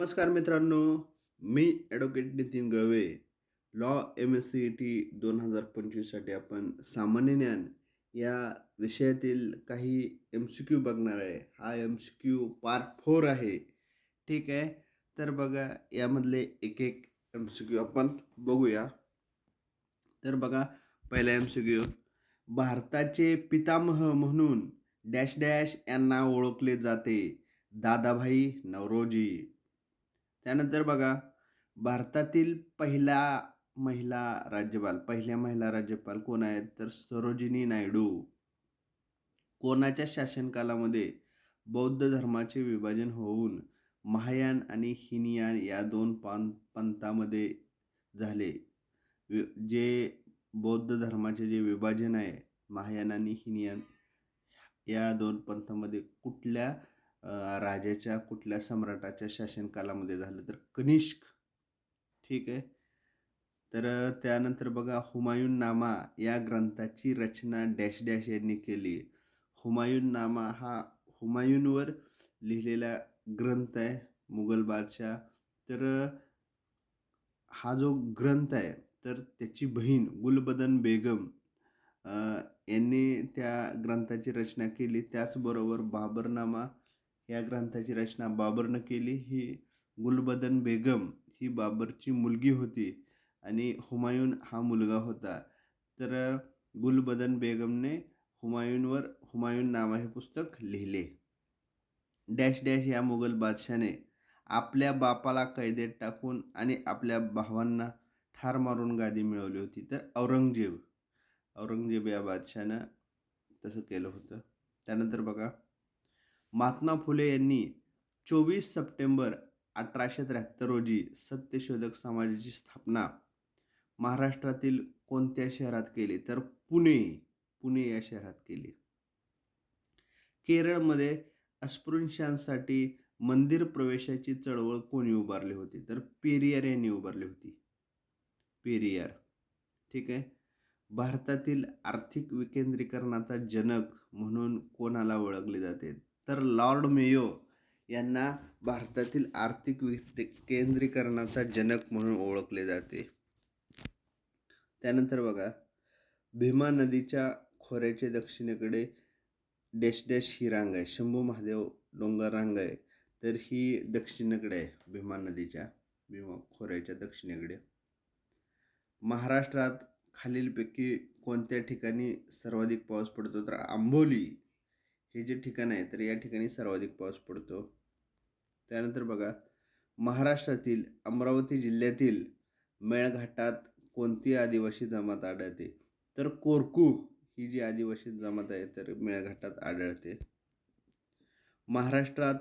नमस्कार मित्रांनो मी advocate Nitin Galve law M S C T दोन हजार पंचवीससाठी आपण सामान्य ज्ञान या विषयातील काही एम सी क्यू बघणार आहे. हा M C Q part four आहे. ठीक आहे? तर बघा यामधले एक एक एम सी क्यू आपण बघूया. तर बघा पहिला एम सी क्यू भारताचे पितामह म्हणून डॅश डॅश यांना ओळखले जाते. दादाभाई नवरोजी. त्यानंतर बघा भारतातील पहिला महिला राज्यपाल पहिल्या महिला राज्यपाल कोण आहेत? तर सरोजिनी नायडू. कोणाच्या शासनकालामध्ये बौद्ध धर्माचे विभाजन होऊन महायान आणि हिनियान या दोन पान पंथामध्ये झाले. जे बौद्ध धर्माचे जे विभाजन आहे महायान आणि हिनियान या दोन पंथामध्ये कुठल्या राजाच्या कुठल्या सम्राटाच्या शासनकालामध्ये झालं तर कनिष्क. ठीक आहे? तर त्यानंतर बघा हुमायून नामा या ग्रंथाची रचना डॅश डॅश यांनी केली. हुमायून नामा हा हुमायूनवर लिहिलेला ग्रंथ आहे मुघल बादशाह. तर हा जो ग्रंथ आहे तर त्याची बहीण गुलबदन बेगम यांनी त्या ग्रंथाची रचना केली. त्याचबरोबर बाबरनामा या ग्रंथाची रचना बाबरनं केली. ही गुलबदन बेगम ही बाबरची मुलगी होती आणि हुमायून हा मुलगा होता. तर गुलबदन बेगमने हुमायूनवर हुमायून नावा हे पुस्तक लिहिले. डॅश डॅश या मुघल बादशाने आपल्या बापाला कैदेत टाकून आणि आपल्या भावांना ठार मारून गादी मिळवली होती. तर औरंगजेब औरंगजेब या बादशानं तसं केलं होतं. त्यानंतर बघा महात्मा फुले यांनी चोवीस सप्टेंबर अठराशे त्र्याहत्तर रोजी सत्यशोधक समाजाची स्थापना महाराष्ट्रातील कोणत्या शहरात केली? तर पुणे पुणे या शहरात केली. केरळमध्ये अस्पृश्यांसाठी मंदिर प्रवेशाची चळवळ कोणी उभारली होती? तर पेरियार यांनी उभारली होती. पेरियार. ठीक आहे? भारतातील आर्थिक विकेंद्रीकरणाचा जनक म्हणून कोणाला ओळखले जाते? तर लॉर्ड मेयो यांना भारतातील आर्थिक विकेंद्रीकरणाचा जनक म्हणून ओळखले जाते. त्यानंतर बघा भीमा नदीच्या खोऱ्याच्या दक्षिणेकडे डॅश डॅश ही रांग आहे. शंभू महादेव डोंगर रांग आहे. तर ही दक्षिणेकडे आहे भीमा नदीच्या भीमा खोऱ्याच्या दक्षिणेकडे. महाराष्ट्रात खालीलपैकी कोणत्या ठिकाणी सर्वाधिक पाऊस पडतो? तर आंबोली हे जे ठिकाण आहे तर या ठिकाणी सर्वाधिक पाऊस पडतो. त्यानंतर बघा महाराष्ट्रातील अमरावती जिल्ह्यातील मेळघाटात कोणती आदिवासी जमात आढळते? तर कोरकू ही जी आदिवासी जमात आहे तर मेळघाटात आढळते. महाराष्ट्रात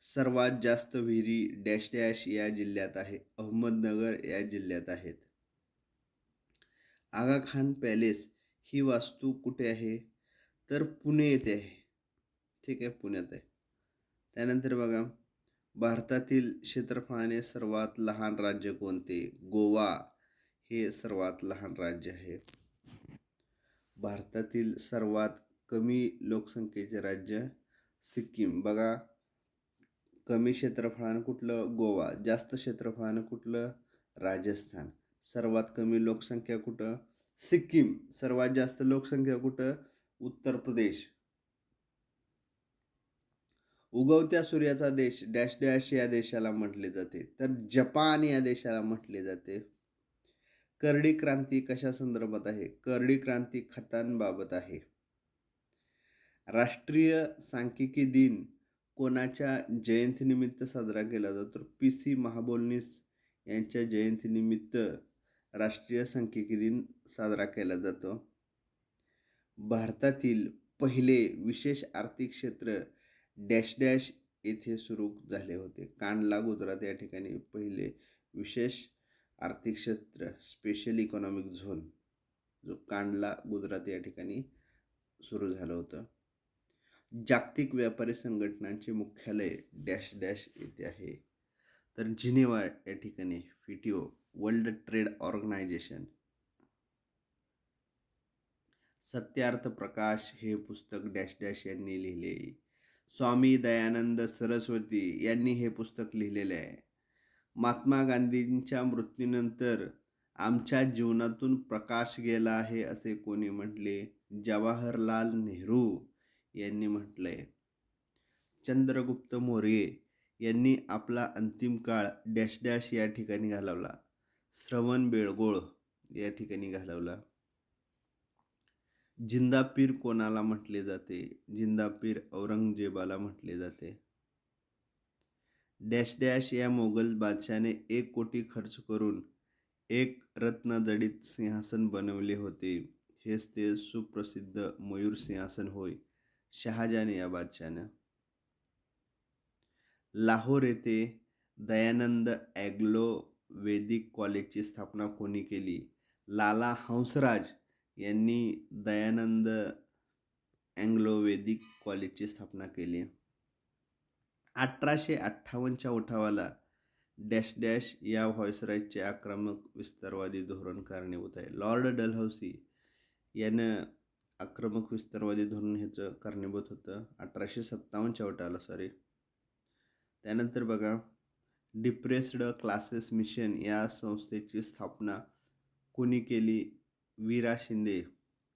सर्वात जास्त विहिरी डॅश डॅश या जिल्ह्यात आहे अहमदनगर या जिल्ह्यात आहेत. आगा खान पॅलेस ही वास्तू कुठे आहे? तर पुणे येथे आहे. ठीक आहे पुण्यात आहे. त्यानंतर बघा भारतातील क्षेत्रफळाने सर्वात लहान राज्य कोणते? गोवा हे सर्वात लहान राज्य आहे. भारतातील सर्वात कमी लोकसंख्येचे राज्य सिक्कीम. बघा कमी क्षेत्रफळानं कुठलं? गोवा. जास्त क्षेत्रफळानं कुठलं? राजस्थान. सर्वात कमी लोकसंख्या कुठं? सिक्कीम. सर्वात जास्त लोकसंख्या कुठं? उत्तर प्रदेश. उगवत्या सूर्याचा देश डॅश डॅश या देशाला म्हटले जाते. तर जपान या देशाला म्हटले जाते. करडी क्रांती कशा संदर्भात आहे? करडी क्रांती खतांबाबत आहे. राष्ट्रीय सांख्यिकी दिन कोणाच्या जयंतीनिमित्त साजरा केला जातो? तर पी सी महाबोलनीस यांच्या जयंतीनिमित्त राष्ट्रीय सांख्यिकी दिन साजरा केला जातो. भारतातील पहिले विशेष आर्थिक क्षेत्र डॅश डॅश येथे सुरू झाले होते. कांडला गुजरात या ठिकाणी पहिले विशेष आर्थिक क्षेत्र स्पेशल इकॉनॉमिक झोन जो कांडला गुजरात या ठिकाणी सुरू झालं होतं. जागतिक व्यापारी संघटनांचे मुख्यालय डॅश डॅश येथे आहे. तर जिनेवा या ठिकाणी फिटिओ World Trade Organization Satyarth Prakash हे पुस्तक डॅश डॅश यांनी लिहिले. स्वामी दयानंद सरस्वती यांनी हे पुस्तक लिहिलेले आहे. महात्मा गांधींच्या मृत्यूनंतर आमच्या जीवनातून प्रकाश गेला आहे असे कोणी म्हटले? जवाहरलाल नेहरू यांनी म्हटलंय. चंद्रगुप्त मौर्य यांनी आपला अंतिम काळ डॅश डॅश या ठिकाणी घालवला. श्रवण बेळगोळ या ठिकाणी घालवला. जिंदापीर कोणाला म्हटले जाते? जिंदापीर औरंगजेबाला म्हटले जाते. डॅश डॅश या मोगल बादशाने एक कोटी खर्च करून एक रत्नजडित सिंहासन बनवले होते. हेच ते सुप्रसिद्ध मयूर सिंहासन होय शहाजहान या बादशानं लाहोर येथे दयानंद ॲग्लो वेदिक कॉलेजची स्थापना कोणी केली? लाला हंसराज यांनी दयानंद अँग्लो वेदिक कॉलेजची स्थापना केली. अठराशे अठ्ठावन्नच्या उठावाला डॅश डॅश या व्हॉइसरायचे आक्रमक विस्तारवादी धोरण कारणीभूत आहे. लॉर्ड डलहौसी यानं आक्रमक विस्तारवादी धोरण ह्याचं कारणीभूत होतं. अठराशे सत्तावन्नच्या उठावाला सॉरी त्यानंतर बघा डिप्रेस्ड क्लासेस मिशन या संस्थेची स्थापना कोणी केली? वीरा शिंदे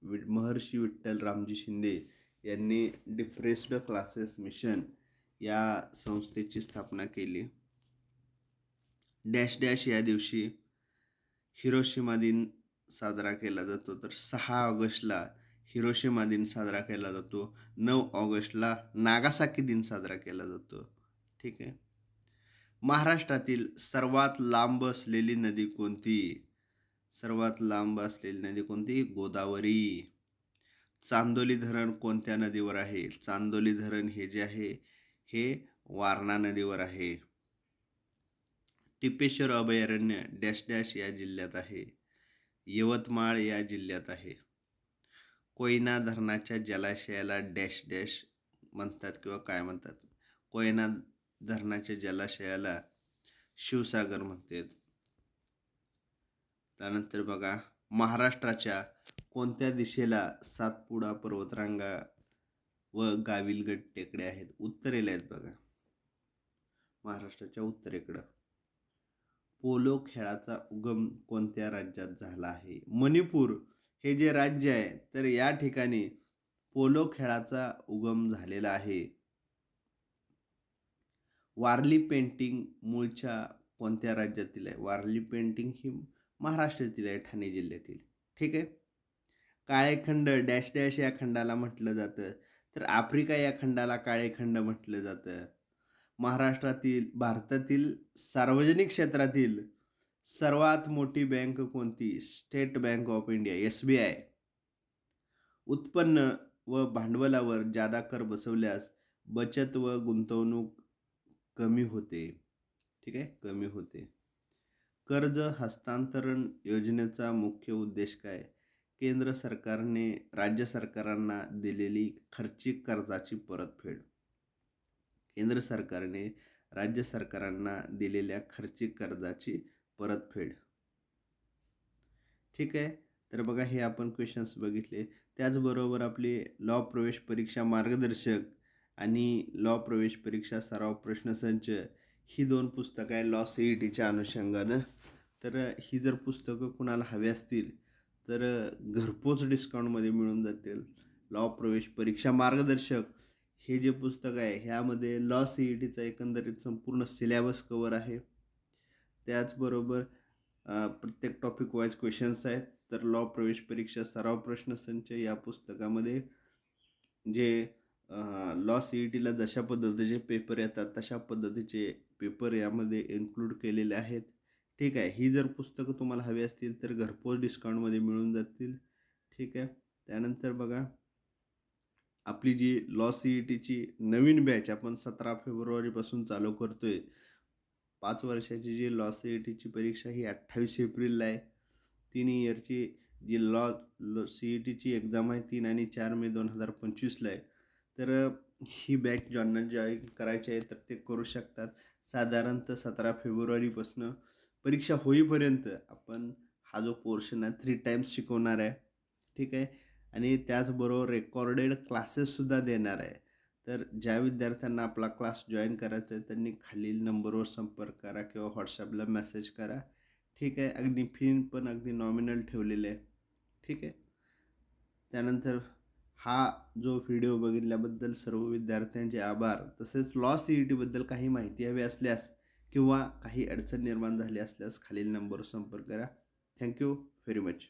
वि महर्षी विठ्ठल रामजी शिंदे यांनी डिप्रेस्ड क्लासेस मिशन या संस्थेची स्थापना केली. डॅश डॅश या दिवशी हिरोशिमा दिन साजरा केला जातो. तर सहा ऑगस्टला हिरोशिमा दिन साजरा केला जातो. नऊ ऑगस्टला नागासाकी दिन साजरा केला जातो. ठीक आहे? महाराष्ट्रातील सर्वात लांब असलेली नदी कोणती? सर्वात लांब असलेली नदी कोणती? गोदावरी. चांदोली धरण कोणत्या नदीवर आहे? चांदोली धरण हे जे आहे हे वारणा नदीवर आहे. टिपेश्वर अभयारण्य डॅश डॅश या जिल्ह्यात आहे. यवतमाळ या जिल्ह्यात आहे. कोयना धरणाच्या जलाशयाला डॅश डॅश म्हणतात किंवा काय म्हणतात? कोयना धरणाच्या जलाशयाला शिवसागर म्हणतात. त्यानंतर बघा महाराष्ट्राच्या कोणत्या दिशेला सातपुडा पर्वतरांगा व गाविलगड टेकडे आहेत? उत्तरेला आहेत बघा. महाराष्ट्राच्या उत्तरेकडं. पोलो खेळाचा उगम कोणत्या राज्यात झाला आहे? मणिपूर हे जे राज्य आहे तर या ठिकाणी पोलो खेळाचा उगम झालेला आहे. वारली पेंटिंग मूळच्या कोणत्या राज्यातील आहे? वारली पेंटिंग ही महाराष्ट्रातील आहे ठाणे जिल्ह्यातील. ठीक आहे? काळेखंड डॅश डॅश या खंडाला म्हटलं जातं. तर आफ्रिका या खंडाला काळेखंड म्हटलं जातं. महाराष्ट्रातील भारतातील सार्वजनिक क्षेत्रातील सर्वात मोठी बँक कोणती? State Bank of India S B I. उत्पन्न व भांडवलावर जादा कर बसवल्यास बचत व गुंतवणूक कमी होते. ठीक आहे? कमी होते. कर्ज हस्तांतरण योजनेचा मुख्य उद्देश काय? केंद्र सरकारने राज्य सरकारांना दिलेली खर्चिक कर्जाची परतफेड. केंद्र सरकारने राज्य सरकारांना दिलेल्या खर्चिक कर्जाची परतफेड. ठीक आहे? तर बघा हे आपण क्वेश्चन्स बघितले. त्याचबरोबर आपले लॉ प्रवेश परीक्षा मार्गदर्शक आणि लॉ प्रवेश परीक्षा सराव प्रश्नसंच ही दोन पुस्तकं आहे लॉ सी ई टीच्या अनुषंगानं. तर ही जर पुस्तकं कुणाला हवी असतील तर घरपोच डिस्काउंटमध्ये मिळून जातील. लॉ प्रवेश परीक्षा मार्गदर्शक हे जे पुस्तक आहे ह्यामध्ये लॉ सी ई टीचा एकंदरीत संपूर्ण सिलेबस कवर आहे. त्याचबरोबर प्रत्येक टॉपिक वाईज क्वेश्चन्स आहेत. तर लॉ प्रवेश परीक्षा सराव प्रश्नसंच या पुस्तकामध्ये जे लॉ सी ई टीला जशा पद्धतीचे पेपर येतात तशा पद्धतीचे पेपर यामध्ये इन्क्लूड केलेले आहेत. ठीक आहे. ही जर पुस्तकं तुम्हाला हवी असतील तर घरपोच डिस्काउंटमध्ये मिळून जातील. ठीक आहे. त्यानंतर बघा आपली जी लॉ सी ई टीची नवीन बॅच आपण सतरा फेब्रुवारीपासून चालू करतो आहे पाच वर्षाची जी लॉ सी ई टीची परीक्षा ही अठ्ठावीस एप्रिलला आहे. तीन इयरची जी लॉ लॉ सी ई टीची एक्झाम आहे तीन आणि चार मे दोन हजार पंचवीसला आहे. तर ही बॅच ज्यांना जॉईन करायची आहे तर ते करू शकतात. साधारणतः सतरा फेब्रुवारीपासून परीक्षा होईपर्यंत आपण हा जो पोर्शन आहे थ्री टाईम्स शिकवणार आहे. ठीक आहे? आणि त्याचबरोबर रेकॉर्डेड क्लासेससुद्धा देणार आहे. तर ज्या विद्यार्थ्यांना आपला क्लास जॉईन करायचा आहे त्यांनी खालील नंबरवर संपर्क करा किंवा व्हॉट्सॲपला मेसेज करा. ठीक आहे? अगदी फी पण अगदी नॉमिनल ठेवलेले आहे. ठीक आहे? त्यानंतर हा जो व्हिडिओ बघितल्याबद्दल सर्व विद्यार्थ्यांचे आभार. तसेच लॉ सी ई टीबद्दल काही माहिती हवी असल्यास किंवा काही अडचण निर्माण झाली असल्यास खालील नंबरवर संपर्क करा. Thank you very much